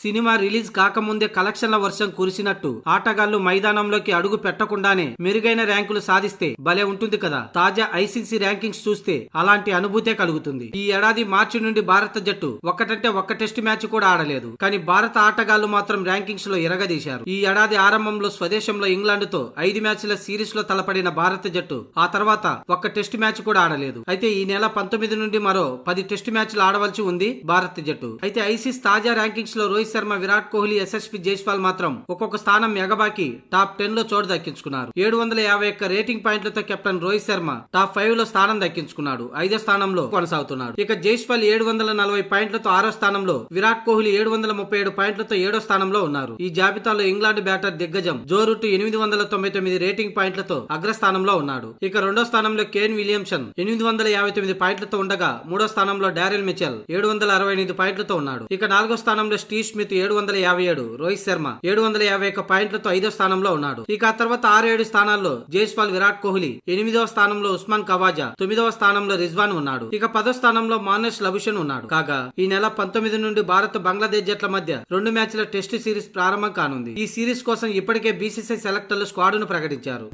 Cinema release కాకముందే కలెక్షన్ల వర్షం కురిసినట్టు ఆటగాళ్ళు మైదానంలోకి అడుగు పెట్టకుండానే మెరుగైన ర్యాంకులు సాధిస్తే భలే ఉంటుంది కదా. తాజా ఐసీసీ ర్యాంకింగ్స్ చూస్తే అలాంటి అనుభూతే కలుగుతుంది. ఈ ఏడాది మార్చి నుండి భారత జట్టు ఒక్కటంటే ఒక్క టెస్ట్ మ్యాచ్ కూడా ఆడలేదు. కానీ భారత ఆటగాళ్ళు మాత్రం ర్యాంకింగ్స్లో ఎరగదీశారు. ఈ ఏడాది ఆరంభంలో స్వదేశంలో ఇంగ్లాండ్తో ఐదు మ్యాచ్ల సిరీస్లో తలపడిన భారత జట్టు ఆ తర్వాత ఒక్క టెస్ట్ మ్యాచ్ కూడా ఆడలేదు. అయితే ఈ నెల పంతొమ్మిది నుండి మరో పది టెస్ట్ మ్యాచ్లు ఆడవలసి ఉంది భారత జట్టు. అయితే ఐసీస్ తాజా ర్యాంకింగ్స్లో రోహిత్ శర్మ విరాట్ కోహ్లీ యశస్వి జైస్వాల్ మాత్రం ఒక్కొక్క స్థానం ఎగబాకి టాప్ టెన్లో చోటు దక్కించుకున్నారు. ఏడు వందల యాభై ఒక్క రేటింగ్ పాయింట్లతో కెప్టెన్ రోహిత్ శర్మ టాప్ ఫైవ్లో స్థానం దక్కించుకున్నాడు. ఐదో స్థానంలో కొనసాగుతున్నాడు. ఇక జైస్వాల్ ఏడు వందల నలభై పాయింట్లతో ఆరో స్థానంలో విరాట్ కోహ్లీ ఏడు వందల ముప్పై ఏడు పాయింట్లతో ఏడో స్థానంలో ఉన్నారు. ఈ జాబితాలో ఇంగ్లాండ్ బ్యాటర్ దిగ్గజం జోరుటు ఎనిమిది వందల తొంభై తొమ్మిది రేటింగ్ పాయింట్లతో అగ్రస్థానంలో ఉన్నాడు. ఇక రెండో స్థానంలో కేన్ విలియమ్సన్ ఎనిమిది వందల యాభై తొమ్మిది పాయింట్లతో ఉండగా మూడో స్థానంలో డారెల్ మిచెల్ ఏడు వందల అరవై ఎనిమిది పాయింట్లతో ఉన్నాడు. ఇక నాలుగో స్థానంలో స్టీవ్ స్మిత్ ఏడు వందల యాభై ఏడు రోహిత్ శర్మ ఏడు వందల యాభై ఒక్క పాయింట్లతో ఐదో స్థానంలో ఉన్నాడు. ఇక ఆ తర్వాత ఆరు ఏడు స్థానాల్లో జైస్వాల్ విరాట్ కోహ్లీ ఎనిమిదవ స్థానంలో ఉస్మాన్ కవాజా తొమ్మిదవ స్థానంలో రిజ్వాన్ ఉన్నాడు. ఇక పదో స్థానంలో మానస్ లభుషన్ ఉన్నాడు. కాగా ఈ నెల పంతొమ్మిది నుండి భారత్ బంగ్లాదేశ్ జట్ల మధ్య రెండు మ్యాచ్ల టెస్ట్ సిరీస్ ప్రారంభం కానుంది. ఈ సిరీస్ కోసం ఇప్పటికే బీసీసీ సెలెక్టర్లు స్క్వాడ్ను ప్రకటించారు.